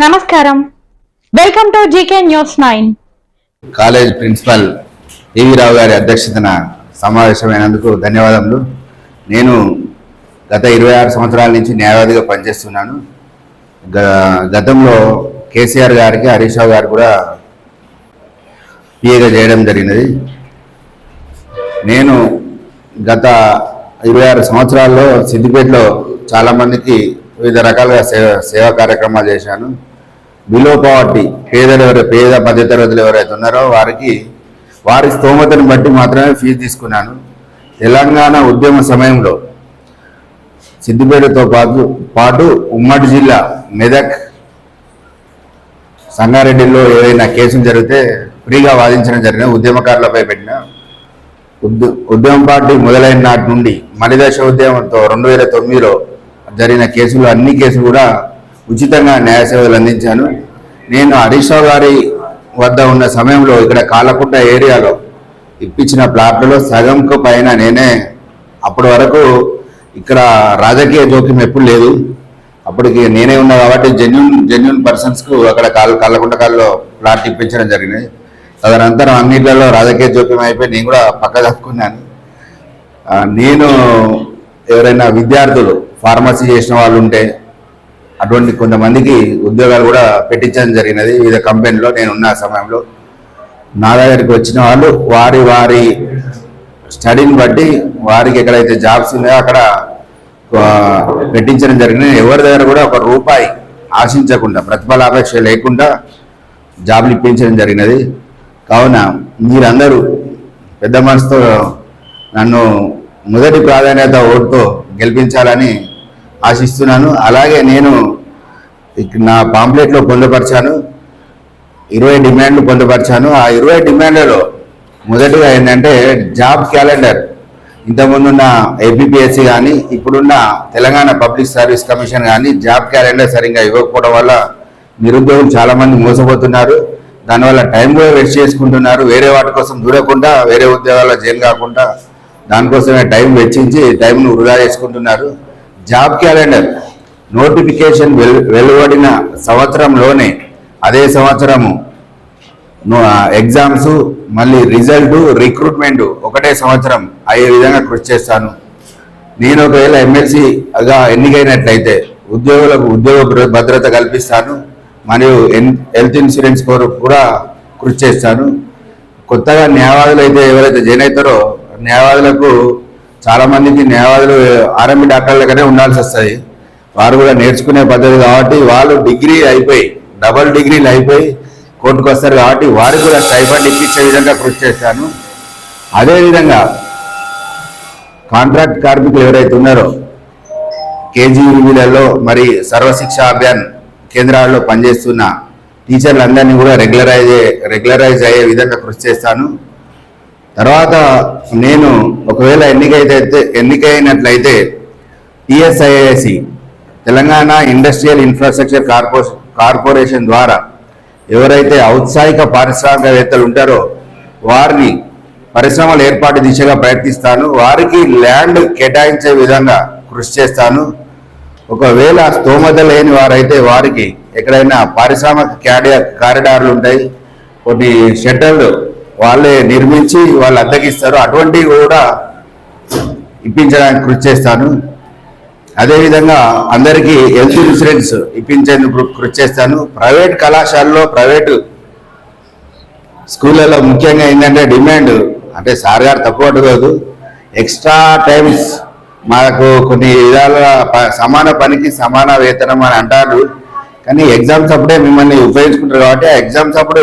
నమస్కారం. Welcome to GK news nine college principal AV Rao గారి అధ్యక్షతన సమావేశమైనందుకు ధన్యవాదములు. నేను గత ఇరవై ఆరు సంవత్సరాల నుంచి న్యాయవాదిగా పనిచేస్తున్నాను. గ- గతంలో కేసీఆర్ గారికి హరీష్ రావు గారు కూడా పిఏగా చేయడం జరిగినది. నేను గత ఇరవై ఆరు సంవత్సరాల్లో సిద్దిపేటలో చాలామందికి వివిధ రకాలుగా సేవ సేవా కార్యక్రమాలు చేశాను. బిలో పవర్టీ పేదలు ఎవరు పేద మధ్యతరగతులు ఎవరైతే ఉన్నారో వారికి వారి స్తోమతను బట్టి మాత్రమే ఫీజు తీసుకున్నాను. తెలంగాణ ఉద్యమ సమయంలో సిద్దిపేటతో పాటు పాటు ఉమ్మడి జిల్లా మెదక్ సంగారెడ్డిలో ఏదైనా కేసులు జరిగితే ఫ్రీగా వాదించడం జరిగిన ఉద్యమకారులపై పెట్టిన ఉద్య ఉద్యమం పార్టీ మొదలైన నాటి నుండి మలిదశ ఉద్యమంతో రెండు వేల తొమ్మిదిలో జరిగిన కేసులు అన్ని కేసులు కూడా ఉచితంగా న్యాయ సేవలు అందించాను. నేను హరీష్ గారి వద్ద ఉన్న సమయంలో ఇక్కడ కాలకుంట ఏరియాలో ఇప్పించిన ప్లాట్లలో సగంకు పైన నేనే అప్పటి వరకు ఇక్కడ రాజకీయ జోక్యం ఎప్పుడు లేదు. అప్పటికి నేనే ఉన్నా కాబట్టి జెన్యున్ జెన్యున్ పర్సన్స్కు అక్కడ కాల్ కళ్ళకుంట కాల్లో ప్లాట్ ఇప్పించడం జరిగింది. తదనంతరం అన్నిట్లలో రాజకీయ జోక్యం అయిపోయి నేను కూడా పక్క తప్పుకున్నాను నేను ఎవరైనా విద్యార్థులు ఫార్మసీ చేసిన వాళ్ళు ఉంటే అటువంటి కొంతమందికి ఉద్యోగాలు కూడా పెట్టించడం జరిగినది. వివిధ కంపెనీలో నేను ఉన్న సమయంలో నా దగ్గరికి వచ్చిన వాళ్ళు వారి వారి స్టడీని బట్టి వారికి ఎక్కడైతే జాబ్స్ ఉన్నాయో అక్కడ పెట్టించడం జరిగింది. ఎవరి దగ్గర కూడా ఒక రూపాయి ఆశించకుండా ప్రతిఫలాపేక్ష లేకుండా జాబ్లు ఇప్పించడం జరిగినది. కావున మీరందరూ పెద్ద మనసుతో నన్ను మొదటి ప్రాధాన్యత ఓటుతో గెలిపించాలని ఆశిస్తున్నాను. అలాగే నేను నా పాంప్లెట్లో పొందుపరిచాను. ఇరవై డిమాండ్లు పొందుపరిచాను. ఆ ఇరవై డిమాండ్లలో మొదటిగా ఏంటంటే జాబ్ క్యాలెండర్. ఇంతకుముందున్న ఏపీఎస్సి కానీ ఇప్పుడున్న తెలంగాణ పబ్లిక్ సర్వీస్ కమిషన్ కానీ జాబ్ క్యాలెండర్ సరిగ్గా ఇవ్వకపోవడం వల్ల నిరుద్యోగులు చాలామంది మోసపోతున్నారు. దానివల్ల టైం కూడా వేస్ట్ చేసుకుంటున్నారు. వేరే వాటి కోసం దూరకుండా వేరే ఉద్యోగాల్లో జైలు కాకుండా దానికోసమే టైం వెచ్చించి టైంను వృధా చేసుకుంటున్నారు. జాబ్ క్యాలెండర్ నోటిఫికేషన్ వెలువడిన సంవత్సరంలోనే అదే సంవత్సరము ఎగ్జామ్స్ మళ్ళీ రిజల్ట్ రిక్రూట్మెంట్ ఒకటే సంవత్సరం అయ్యే విధంగా కృషి చేస్తాను. నేను ఒకవేళ ఎమ్మెల్సీగా ఎన్నికైనట్లయితే ఉద్యోగులకు ఉద్యోగ భద్రత కల్పిస్తాను. మరియు హెల్త్ ఇన్సూరెన్స్ కొరకు కూడా కృషి చేస్తాను. కొత్తగా న్యాయవాదులు అయితే ఎవరైతే జాయిన్ అవుతారో న్యాయవాదులకు చాలా మందికి న్యాయవాదులు ఆర్ఎంపీ డాక్టర్ల ఉండాల్సి వస్తుంది వారు కూడా నేర్చుకునే పద్ధతి కాబట్టి వాళ్ళు డిగ్రీ అయిపోయి డబల్ డిగ్రీలు అయిపోయి కోర్టుకు వస్తారు కాబట్టి వారికి కూడా స్టైఫండ్ ఇప్పించే విధంగా కృషి చేస్తాను అదేవిధంగా కాంట్రాక్ట్ కార్మికులు ఎవరైతే ఉన్నారో కేజీబీలలో మరి సర్వశిక్ష అభియాన్ కేంద్రాల్లో పనిచేస్తున్న టీచర్లందరినీ కూడా రెగ్యులరైజ్ రెగ్యులరైజ్ అయ్యే విధంగా కృషి చేస్తాను. తర్వాత నేను ఒకవేళ ఎన్నికైతే ఎన్నికైనట్లయితే TSIAC Telangana industrial infrastructure corporation corporation ద్వారా ఎవరైతే ఔత్సాహిక పారిశ్రామికవేత్తలు ఉంటారో వారిని పరిశ్రమలు ఏర్పాటు దిశగా ప్రయత్నిస్తాను. వారికి ల్యాండ్ కేటాయించే విధంగా కృషి చేస్తాను. ఒకవేళ స్తోమత లేని వారైతే వారికి ఎక్కడైనా పారిశ్రామిక క్యాడియర్ కారిడార్లు ఉంటాయి. కొన్ని షెటర్లు వాళ్ళే నిర్మించి వాళ్ళు అద్దగిస్తారు అటువంటివి కూడా ఇప్పించడానికి కృషి చేస్తాను. అదేవిధంగా అందరికీ హెల్త్ ఇన్సూరెన్స్ ఇప్పించేందుకు కృషి చేస్తాను. ప్రైవేట్ కళాశాలలో ప్రైవేటు స్కూళ్ళలో ముఖ్యంగా ఏంటంటే డిమాండ్ అంటే సార్ గారు తక్కువ ఎక్స్ట్రా టైమ్స్ మాకు కొన్ని విధాల ప- సమాన పనికి సమాన వేతనం అని అంటారు. కానీ ఎగ్జామ్స్ అప్పుడే మిమ్మల్ని ఉపయోగించుకుంటారు కాబట్టి ఆ ఎగ్జామ్స్ అప్పుడు